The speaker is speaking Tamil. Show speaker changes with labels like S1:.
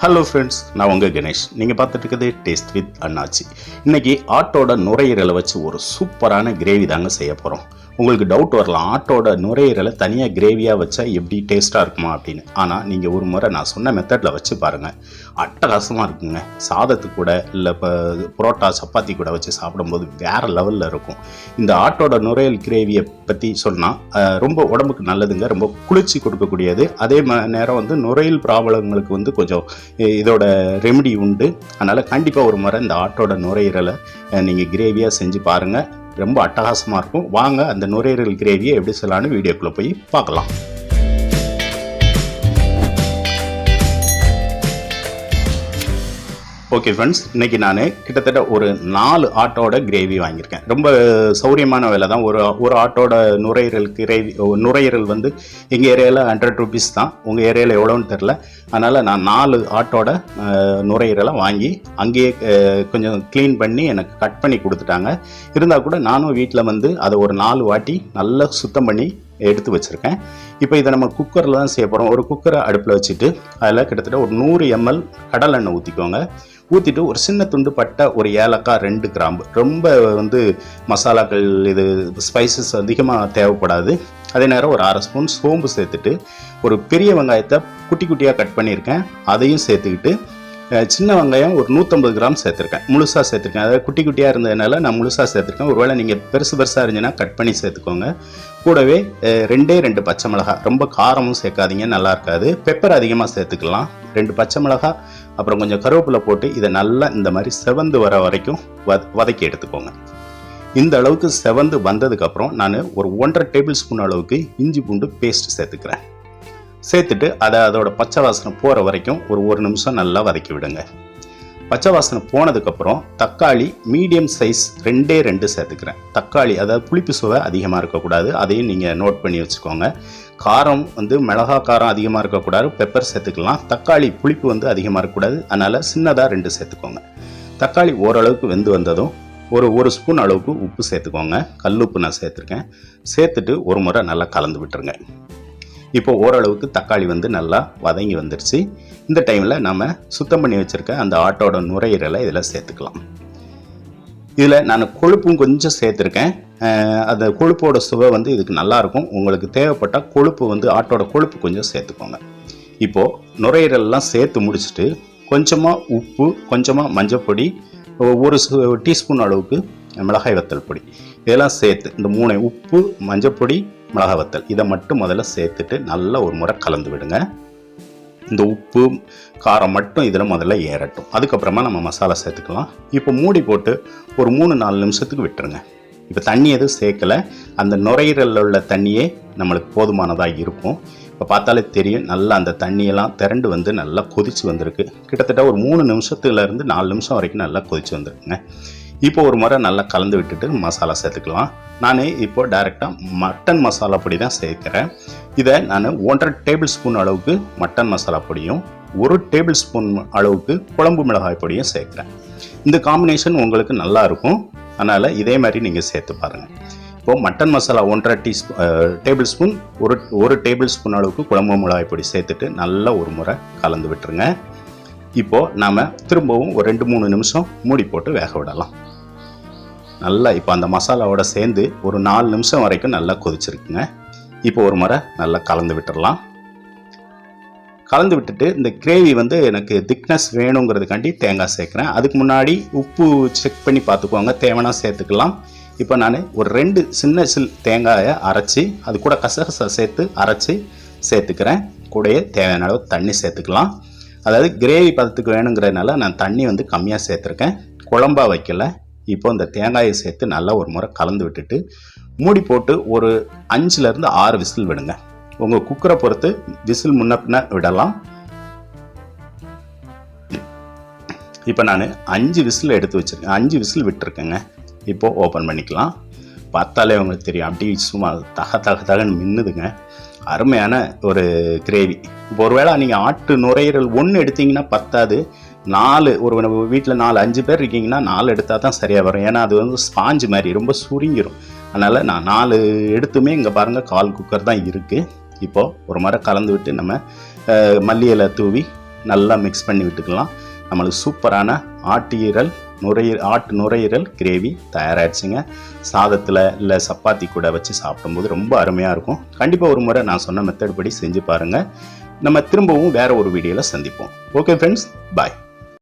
S1: ஹலோ ஃப்ரெண்ட்ஸ் நான் உங்கள் கணேஷ். நீங்கள் பார்த்துட்டு டேஸ்ட் வித் அண்ணாச்சி இன்னைக்கு ஆட்டோட நுரையீரலை வச்சு ஒரு சூப்பரான கிரேவி தாங்க செய்ய போகிறோம் உங்களுக்கு டவுட் வரலாம் ஆட்டோட நுரையீரலை தனியாக கிரேவியாக வச்சா எப்படி டேஸ்ட்டாக இருக்குமா அப்படின்னு. ஆனால் நீங்கள் ஒரு முறை நான் சொன்ன மெத்தடில் வச்சு பாருங்கள் அட்டகாசமாக இருக்குங்க. சாதத்து கூட இல்லை இப்போ புரோட்டா சப்பாத்தி கூட வச்சு சாப்பிடும்போது வேறு லெவலில் இருக்கும். இந்த ஆட்டோட நுரையல் கிரேவியை பற்றி சொன்னால் ரொம்ப உடம்புக்கு நல்லதுங்க. ரொம்ப குளிர்ச்சி கொடுக்கக்கூடியது. அதே ம நேரம் வந்து நுரையல் ப்ராப்ளங்களுக்கு வந்து கொஞ்சம் இதோட ரெமெடி உண்டு. அதனால் கண்டிப்பாக ஒரு முறை இந்த ஆட்டோட நுரையீரலை நீங்கள் கிரேவியாக செஞ்சு பாருங்கள் ரொம்ப அட்டகாசமாக இருக்கும். வாங்க அந்த நுரையீரல் கிரேவியை எப்படி செய்யலான்னு வீடியோக்குள்ளே போய் பார்க்கலாம். ஓகே ஃப்ரெண்ட்ஸ் இன்றைக்கி நான் கிட்டத்தட்ட ஒரு நாலு ஆட்டோட கிரேவி வாங்கியிருக்கேன். ரொம்ப சௌரியமான விலை தான் ஒரு ஒரு ஆட்டோட நுரையீரல் கிரேவி நுரையீரல் வந்து எங்கள் ஏரியாவில் ஹண்ட்ரட் ருபீஸ் தான். உங்கள் ஏரியாவில் எவ்வளோன்னு தெரில அதனால் நான் நாலு ஆட்டோட நுரையீரலை வாங்கி அங்கேயே கொஞ்சம் க்ளீன் பண்ணி எனக்கு கட் பண்ணி கொடுத்துட்டாங்க. இருந்தால் கூட நானும் வீட்டில் வந்து அதை ஒரு நாலு வாட்டி நல்லா சுத்தம் பண்ணி எடுத்து வச்சுருக்கேன். இப்போ இதை நம்ம குக்கரில் தான் செய்ய போகிறோம் ஒரு குக்கரை அடுப்பில் வச்சுட்டு அதில் கிட்டத்தட்ட ஒரு நூறு எம்எல் கடலெண்ணெய் ஊற்றிக்கோங்க ஊற்றிட்டு ஒரு சின்ன துண்டு பட்டை ஒரு ஏலக்காய் ரெண்டு கிராம்பு. ரொம்ப வந்து மசாலாக்கள் இது ஸ்பைசஸ் அதிகமாக தேவைப்படாது. அதே நேரம் ஒரு அரை ஸ்பூன் சோம்பு சேர்த்துட்டு ஒரு பெரிய வெங்காயத்தை குட்டி குட்டியாக கட் பண்ணியிருக்கேன். அதையும் சேர்த்துக்கிட்டு சின்ன வெங்காயம் ஒரு நூற்றம்பது கிராம் சேர்த்துருக்கேன். முழுசாக சேர்த்துருக்கேன். அதாவது குட்டி குட்டியாக இருந்ததுனால நான் முழுசாக சேர்த்துருக்கேன். ஒருவேளை நீங்கள் பெருசு பெருசாக இருந்துச்சுன்னா கட் பண்ணி சேர்த்துக்கோங்க. கூடவே ரெண்டே ரெண்டு பச்சை மிளகாய் ரொம்ப காரமும் சேர்க்காதீங்க நல்லா இருக்காது. பெப்பர் அதிகமாக சேர்த்துக்கலாம். ரெண்டு பச்சை மிளகாய் அப்புறம் கொஞ்சம் கருவேப்பிலை போட்டு இதை நல்லா இந்த மாதிரி செவந்து வர வரைக்கும் வத வதக்கி எடுத்துக்கோங்க. இந்த அளவுக்கு செவந்து வந்ததுக்கப்புறம் நான் ஒரு ஒன்றரை டேபிள் ஸ்பூன் அளவுக்கு இஞ்சி பூண்டு பேஸ்ட் சேர்த்துக்கிறேன். சேர்த்துட்டு அதை அதோட பச்சை வாசனை போகிற வரைக்கும் ஒரு ஒரு நிமிஷம் நல்லா வதக்கி விடுங்க. பச்சை வாசனை போனதுக்கப்புறம் தக்காளி மீடியம் சைஸ் ரெண்டே ரெண்டு சேர்த்துக்கிறேன். தக்காளி அதாவது புளிப்பு சுவை அதிகமாக இருக்கக்கூடாது. அதையும் நீங்கள் நோட் பண்ணி வச்சுக்கோங்க. காரம் வந்து மிளகா காரம் அதிகமாக இருக்கக்கூடாது. பெப்பர் சேர்த்துக்கலாம். தக்காளி புளிப்பு வந்து அதிகமாக இருக்கக்கூடாது. அதனால் சின்னதாக ரெண்டு சேர்த்துக்கோங்க. தக்காளி ஓரளவுக்கு வெந்து வந்ததும் ஒரு ஒரு ஸ்பூன் அளவுக்கு உப்பு சேர்த்துக்கோங்க. கல்லுப்பு நான் சேர்த்துருக்கேன். சேர்த்துட்டு ஒரு முறை நல்லா கலந்து விட்டுருங்க. இப்போ ஓரளவுக்கு தக்காளி வந்து நல்லா வதங்கி வந்துருச்சு. இந்த டைமில் நம்ம சுத்தம் பண்ணி வச்சுருக்க அந்த ஆட்டோட நுரையீரலை இதில் சேர்த்துக்கலாம். இதில் நான் கொழுப்பும் கொஞ்சம் சேர்த்துருக்கேன். அந்த கொழுப்போட சுவை வந்து இதுக்கு நல்லாயிருக்கும் உங்களுக்கு தேவைப்பட்டால் கொழுப்பு வந்து ஆட்டோட கொழுப்பு கொஞ்சம் சேர்த்துக்கோங்க. இப்போது நுரையீரல்லாம் சேர்த்து முடிச்சுட்டு கொஞ்சமாக உப்பு கொஞ்சமாக மஞ்சப்பொடி ஒரு சு- டீஸ்பூன் அளவுக்கு மிளகாய் வத்தல் பொடி. இதெல்லாம் சேர்த்து இந்த மூணு உப்பு மஞ்சப்பொடி மிளகாய் வத்தல் இதை மட்டும் முதல்ல சேர்த்துட்டு நல்லா ஒரு முறை கலந்து விடுங்க. இந்த உப்பு காரம் மட்டும் இதில் முதல்ல ஏறட்டும். அதுக்கப்புறமா நம்ம மசாலா சேர்த்துக்கலாம். இப்போ மூடி போட்டு ஒரு மூணு நாலு நிமிஷத்துக்கு விட்டுருங்க. இப்போ தண்ணி எதுவும் சேர்க்கலை. அந்த நுரையீரலில் உள்ள தண்ணியே நம்மளுக்கு போதுமானதாக இருக்கும். இப்போ பார்த்தாலே தெரியும் நல்லா அந்த தண்ணியெல்லாம் திரண்டு வந்து நல்லா கொதிச்சு வந்திருக்கு. கிட்டத்தட்ட ஒரு மூணு நிமிஷத்துலேருந்து நாலு நிமிஷம் வரைக்கும் நல்லா கொதிச்சு வந்திருக்குங்க. இப்போ ஒரு முறை நல்லா கலந்து விட்டுட்டு மசாலா சேர்த்துக்கலாம். நான் இப்போ டைரெக்டாக மட்டன் மசாலா பொடி தான் சேர்க்குறேன். இதை நான் ஒன்றரை டேபிள் ஸ்பூன் அளவுக்கு மட்டன் மசாலா பொடியும் ஒரு டேபிள் ஸ்பூன் அளவுக்கு குழம்பு மிளகாய் பொடியும் சேர்க்குறேன். இந்த காம்பினேஷன் உங்களுக்கு நல்லா இருக்கும். அதனால் இதே மாதிரி நீங்கள் சேர்த்து பாருங்கள் இப்போது மட்டன் மசாலா ஒன்றரை டீ டேபிள் ஸ்பூன் ஒரு ஒரு டேபிள் ஸ்பூன் அளவுக்கு குழம்பு மிளகாய் பொடி சேர்த்துட்டு நல்லா ஒரு முறை கலந்து விட்டுருங்க. இப்போது நாம் திரும்பவும் ஒரு ரெண்டு மூணு நிமிஷம் மூடி போட்டு வேக விடலாம். நல்லா இப்போ அந்த மசாலாவோட சேர்ந்து ஒரு நாலு நிமிஷம் வரைக்கும் நல்லா கொதிச்சிருக்குங்க. இப்போ ஒரு முறை நல்லா கலந்து விட்டுறலாம். கலந்து விட்டுட்டு இந்த கிரேவி வந்து எனக்கு திக்னஸ் வேணுங்கிறதுக்காண்டி தேங்காய் சேர்க்குறேன். அதுக்கு முன்னாடி உப்பு செக் பண்ணி பார்த்துக்கோங்க தேவைன்னா சேர்த்துக்கலாம். இப்போ நான் ஒரு ரெண்டு சின்ன சில் தேங்காயை அரைச்சி அது கூட கசகச சேர்த்து அரைச்சி சேர்த்துக்கிறேன். கூடயே தேவையான அளவு தண்ணி சேர்த்துக்கலாம். அதாவது கிரேவி பதத்துக்கு வேணுங்கிறதுனால நான் தண்ணி வந்து கம்மியாக சேர்த்துருக்கேன். குழம்பா வைக்கல. இப்போ இந்த தேங்காயை சேர்த்து நல்லா ஒரு முறை கலந்து விட்டுட்டு மூடி போட்டு ஒரு அஞ்சுலேருந்து ஆறு விசில் விடுங்க. உங்கள் குக்கரை பொறுத்து விசில் முன்ன பின்ன விடலாம். இப்போ நான் அஞ்சு விசில் எடுத்து வச்சுருக்கேன். அஞ்சு விசில் விட்டுருக்கேங்க. இப்போது ஓப்பன் பண்ணிக்கலாம். பார்த்தாலே உங்களுக்கு தெரியும். அப்படி சும்மா தக தக தகன்னு மின்னுதுங்க. அருமையான ஒரு கிரேவி இப்போ ஒருவேளை நீங்கள் ஆட்டு நுரையீரல் ஒன்று எடுத்தீங்கன்னா பத்தாது. நாலு ஒரு வீட்டில் நாலு அஞ்சு பேர் இருக்கீங்கன்னா நாலு எடுத்தால் தான் சரியாக வரும். ஏன்னா அது வந்து ஸ்பாஞ்சு மாதிரி ரொம்ப சுருங்கிரும். அதனால் நான் நாலு எடுத்துமே இங்கே பாருங்கள் கால் குக்கர் தான் இருக்குது இப்போது ஒரு முறை கலந்து விட்டு நம்ம மல்லி இலை தூவி நல்லா மிக்ஸ் பண்ணி விட்டுக்கலாம். நம்மளுக்கு சூப்பரான ஆட்டீரல் நுரையீரல் ஆட்டு நுரையீரல் கிரேவி தயாராகிடுச்சுங்க சாதத்தில் இல்லை சப்பாத்தி கூட வச்சு சாப்பிடும்போது ரொம்ப அருமையாக இருக்கும். கண்டிப்பாக ஒரு முறை நான் சொன்ன மெத்தட் படி செஞ்சு பாருங்கள் நம்ம திரும்பவும் வேற ஒரு வீடியோவில் சந்திப்போம். Okay friends bye